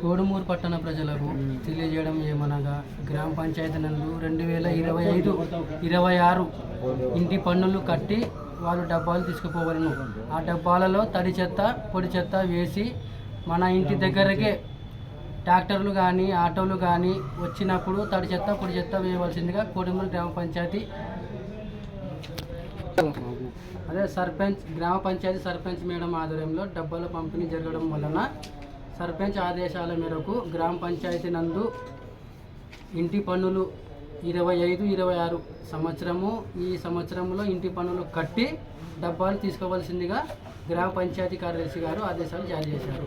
కోడుమూరు పట్టణ ప్రజలకు తెలియజేయడం ఏమనగా గ్రామ పంచాయతీ నందు రెండు వేల ఇరవై ఐదు ఇరవై ఆరు ఇంటి పన్నులు కట్టి వాళ్ళు డబ్బాలు తీసుకుపోవలను. ఆ డబ్బాలలో తడి చెత్త పొడి చెత్త వేసి మన ఇంటి దగ్గరకే ట్రాక్టర్లు కానీ ఆటోలు కానీ వచ్చినప్పుడు తడి చెత్త పొడి చెత్త వేయవలసిందిగా కోడుమూరు గ్రామ పంచాయతీ అదే సర్పంచ్ గ్రామ పంచాయతీ సర్పంచ్ మేడం ఆధ్వర్యంలో డబ్బాల పంపిణీ జరగడం వలన సర్పంచ్ ఆదేశాల మేరకు గ్రామ పంచాయతీ నందు ఇంటి పన్నులు ఇరవై ఐదు ఇరవై ఆరు సంవత్సరము ఈ సంవత్సరంలో ఇంటి పన్నులు కట్టి డబ్బాలు తీసుకోవాల్సిందిగా గ్రామ పంచాయతీ కార్యదర్శి గారు ఆదేశాలు జారీ చేశారు.